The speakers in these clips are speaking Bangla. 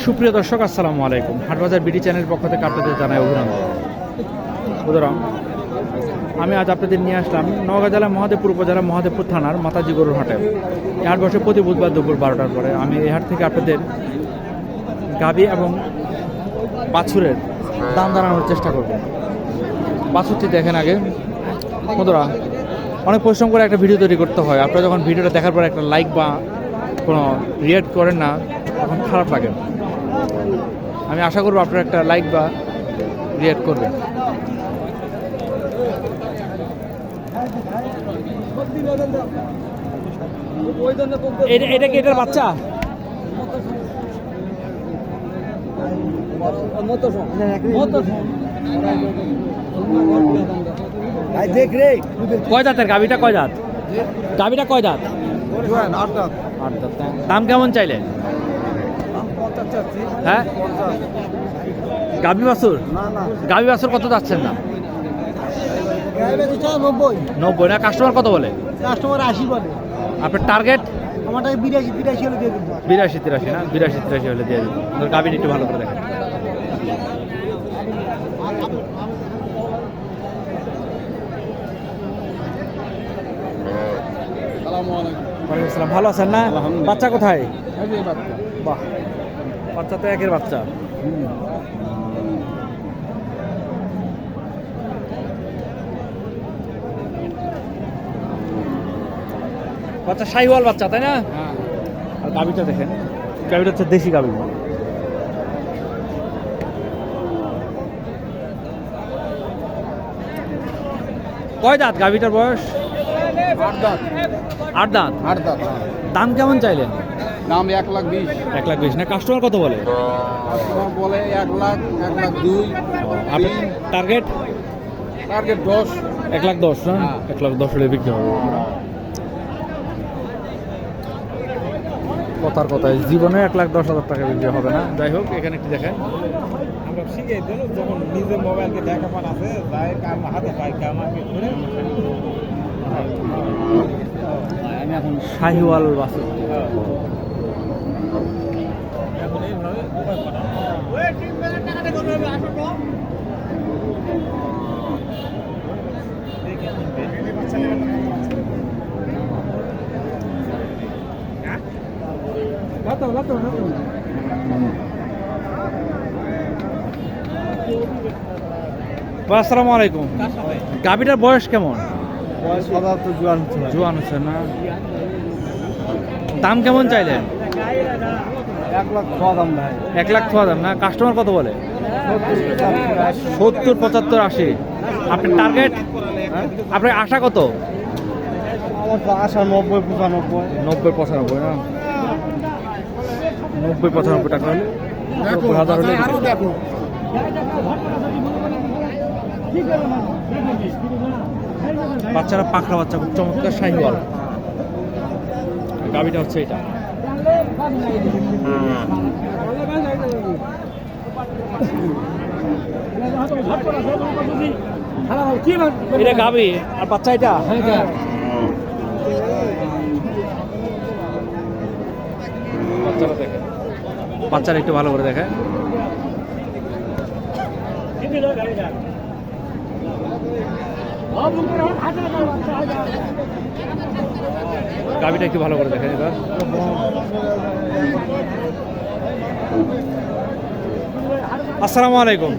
সুপ্রিয় দর্শক, আসসালামু আলাইকুম। হাটবাজার বিডি চ্যানেল পক্ষ থেকে আপনাদের জানাই অভিনন্দন। সুতরাং, আমি আজ আপনাদের নিয়ে আসলাম নওগাঁ জেলা মহাদেবপুর উপজেলা মহাদেবপুর থানার মাতাজি গরুর হাটে। এই হাট বসে প্রতি বুধবার দুপুর বারোটার পরে। আমি এই হাট থেকে আপনাদের গাবি এবং বাছুরের দাম দাঁড়ানোর চেষ্টা করব। বাছুরটি দেখেন আগে। বন্ধুরা, অনেক পরিশ্রম করে একটা ভিডিও তৈরি করতে হয়। আপনারা যখন ভিডিওটা দেখার পর একটা লাইক বা কোনো রিয়েক্ট করেন না, তখন খারাপ লাগে। আমি আশা করব আপনারা একটা লাইক বা রিয়েক্ট করবেন। এটা এটা কি এটার বাচ্চা? কয় দাঁতের কয় দাঁত? কয় দাঁত? আট দাঁত? দাম কেমন চাইলে পঞ্চাশ চাচ্ছি হ্যাঁ? গাবি বাছুর? না না। গাবি বাছুর কত যাচ্ছেন না? নব্বই। না? কাস্টমার কত বলে? কাস্টমার আশি বলে। আপনার টার্গেট? আমারটা বিরাশি বিরাশি হলে দিয়ে দিন বিরাশি তিরাশি না? বিরাশি তিরাশি হলে দিয়ে দেবো। আপনার গাবিটা একটু ভালো করে দেখেন। ভালো আছেন না? বাচ্চা কোথায়? বাহ। বাচ্চা তো একের বাচ্চা। বাচ্চা শাহিওয়াল বাচ্চা তাই না? আর গাবিটা দেখেন। গাবিটা হচ্ছে দেশি গাবি কয় দাঁত গাবিটার বয়স? আট দাঁত। আট দাঁত। আট দাঁত দাম কেমন চাইলেন? দাম এক লাখ বিশ। এক লাখ বিশ। না কাস্টমার কত বলে? কাস্টমার বলে এক লাখ এক লাখ দুই। আপনার টার্গেট টার্গেট দশ। এক লাখ দশ না? হ্যাঁ। এক লাখ দশ হলে বিক্রি হবে। কথার কথায় জীবনে এক লাখ দশ হাজার টাকা বিক্রি হবে না। যাই হোক এখানে একটু দেখেন। আমরা শিখে দিল যখন নিজের মোবাইলকে দেখা পান আছে যাই কাম হাতে পাই শাহিওয়াল বাসু। আসসালামু আলাইকুম। গাবিটার বয়স কেমন? জোয়ান হচ্ছে না। দাম কেমন চাইলেন? এক লাখ খাওয়া দাম এক লাখ ছ হাজার না? কাস্টমার কত বলে? সত্তর পঁচাত্তর আশি। আপনার টার্গেট আপনার আশা কত? আশা নব্বই পঁচানব্বই। নব্বই পঁচানব্বই না? নব্বই পঁচানব্বই টাকা হলে নব্বই হাজার হলে বাচ্চারা পাকড়া বাচ্চা খুব চমৎকার শাহিওয়াল। গাবিটা হচ্ছে এটা। এটা গাবি আর বাচ্চা এটা? বাচ্চারা একটু ভালো করে দেখে। গাবিটা একটু ভালো করে দেখেন এবার। আসসালামু আলাইকুম।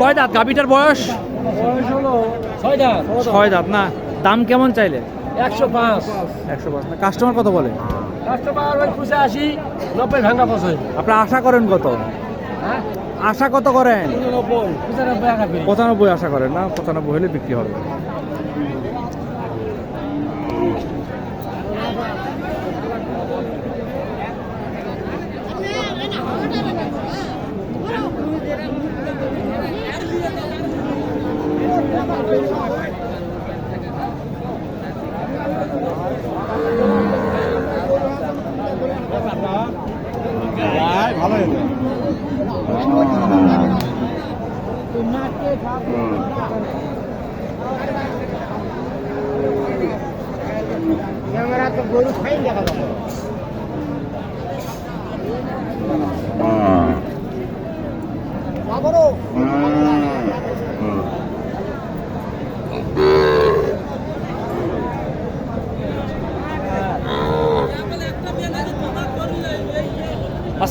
কয় দাঁত? গাবিটার বয়স? বয়স হলো ছয় দাঁত। ছয় দাঁত না? দাম কেমন চাইলে? একশো পাঁচ। একশো পাঁচ। না কাস্টমার কত বলে? কাস্টমার আসি নব্বই ভাঙা আপনি আশা করেন কত? আশা কত করেন? পঁচানব্বই আশা করেন না? পঁচানব্বই হলে বিক্রি হবে। 我都快一点了。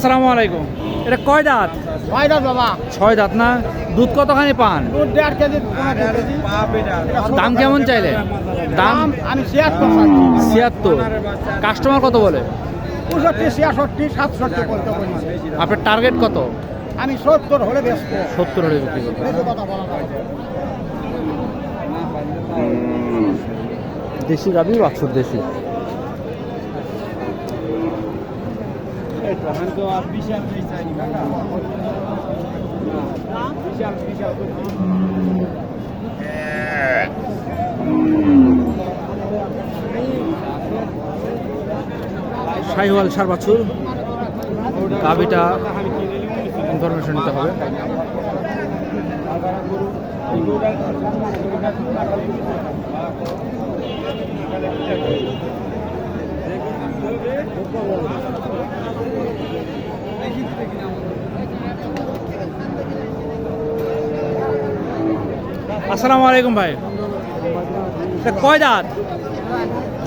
আসসালামু আলাইকুম। এটা কয় দাঁত? ছয় দাঁত বাবা? ছয় দাঁত না? দুধ কতখানি পান? দাম কেমন চাইলে? দাম? আমি ছিয়াত্তর ছিয়াত্তর। কাস্টমার কত বলে? পঁয়ষট্টি ছিয়াষট্টি সাতষট্টি আপনার টার্গেট কত? আমি সত্তর হলে ব্যস্ত সত্তর হলে বিক্রি। দেশি গাবি বাক্সর দেশি। শাহিওয়াল সার বাছুর। গাবিটা ইনফরমেশন নিতে হবে। আসসালামু আলাইকুম ভাই। কয় দাঁত?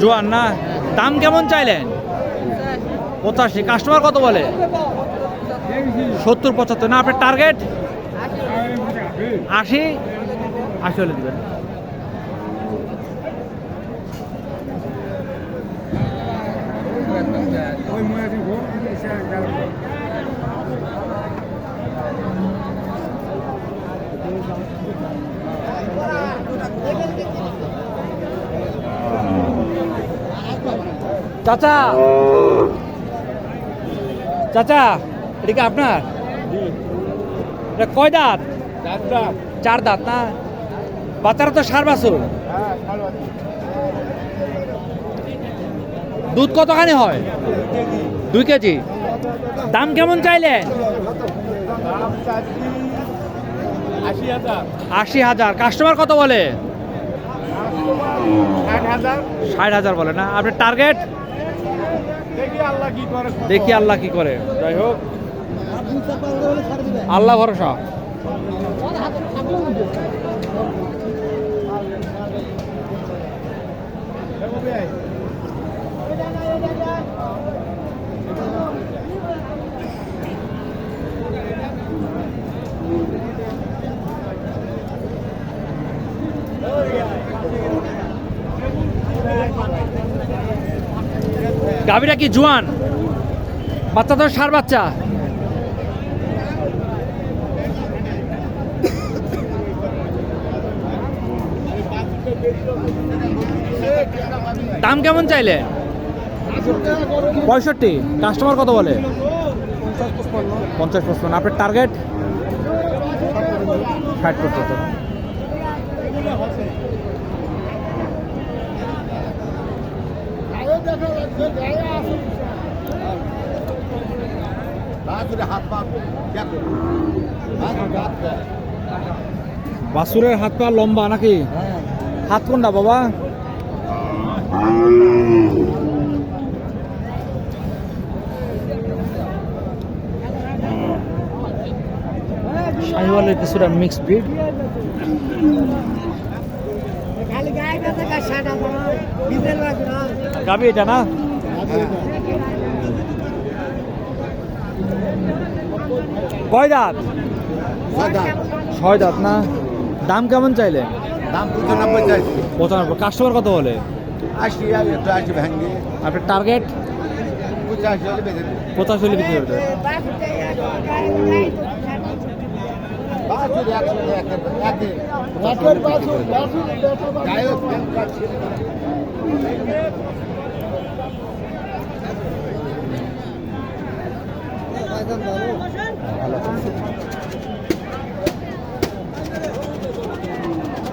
জোয়ান না? দাম কেমন চাইলেন? পঁচাশি। কাস্টমার কত বলে? সত্তর, পঁচাত্তর। না, আপনার টার্গেট আশি? আশি হলে দেবেন। চাচা। চাচা এটা কি আপনার? এটা কয় দাঁত? চার দাঁত। না? বাচ্চারা তো সার বাছুর। দুধ কতখানি হয়? দুই কেজি। দাম কেমন চাইলেন আশি হাজার। কাস্টমার কত বলে? ষাট হাজার বলে না? আপনার টার্গেট? দেখি আল্লাহ কি করে। যাই হোক। আল্লাহ ভরসা। গাভীরা কি জোয়ান? বাচ্চা তো সার বাচ্চা। দাম কেমন চাইলে? পঁয়ষট্টি। কাস্টমার কত বলে? পঞ্চাশ পঁচপন্ন। আপনার টার্গেট ষাট পঁচাত্তর। বাসুরের হাত পা লম্বা নাকি? হাত কোনটা বাবা? শাহিওয়ালের কিছুটা মিক্সড ব্রিড গাবি এটা না? কয় দাঁত? ছয় দাঁত। না? দাম কেমন চাইলে? দাম পঁচানব্বই চাইছি। পঁচানব্বই। কাস্টমার কত বলে? আশি আর একটু আশি ভেঙে আপনার টার্গেট পঁচাশি হলে পঁচাশি হলে বিক্রি করবে বাছুর একশো একে একে রাতের বাছুর বাছুর যাই হোক প্রেম কাটছে।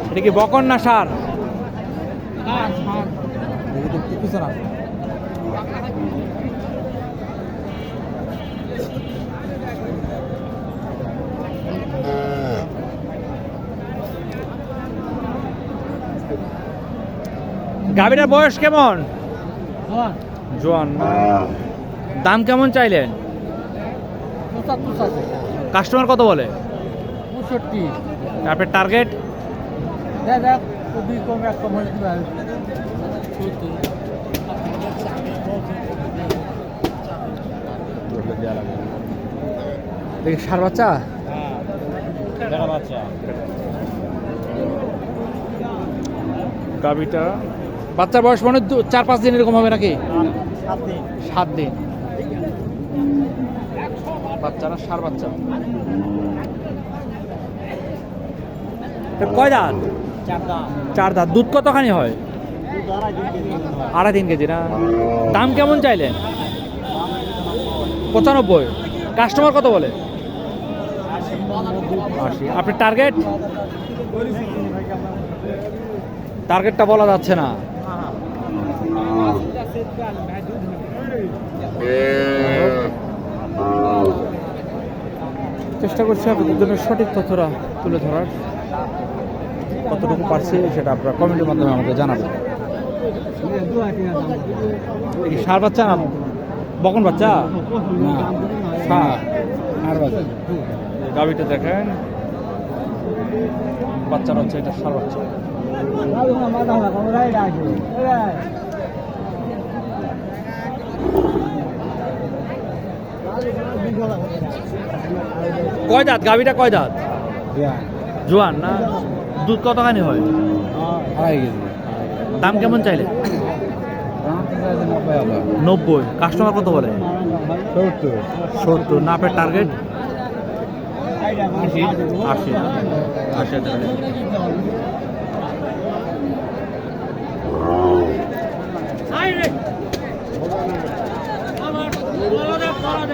এটা কি বকন না সার? দেখি তো কি কিছু না। গাভীটার বয়স কেমন? জোয়ান? দাম কেমন চাইলেন? কাস্টমার কত বলে? পঁয়ষট্টি আপনার টার্গেট হয়ে সার বাচ্চা। গাভিটা বাচ্চার বয়স মানে দু- চার পাঁচ দিন এরকম হবে নাকি? সাত দিন। সাত দিন। বাচ্চা না সার বাচ্চা। কয় দাঁত? চার দাম দাঁত। দুধ কতখানি হয়? আড়াই কেজি। আড়াই তিন কেজি না? দাম কেমন চাইলেন? পঁচানব্বই। কাস্টমার কত বলে? আশি। আপনার টার্গেট টার্গেটটা বলা যাচ্ছে না। চেষ্টা করছি আপনাদের জন্য সঠিক তথ্যরা তুলে ধরার। কতটুকু পারছি সেটা আপনারা কমেন্টের মাধ্যমে আমাকে জানাবেন। সার বাচ্চা না বকন বাচ্চা? সার। বাচ্চা। দেখেন। বাচ্চা বাচ্চা এটা সার বাচ্চা। কয় দাঁত? গাভিটা কয় দাঁত? জোয়ান। না? দুধ কতখানি হয়? আড়াই কেজি। দাম কেমন চাইলে? নব্বই। কাস্টমার কত বলে? সত্তর। সত্তর। না আপনার টার্গেট আশি? আশি হাজার what are they what are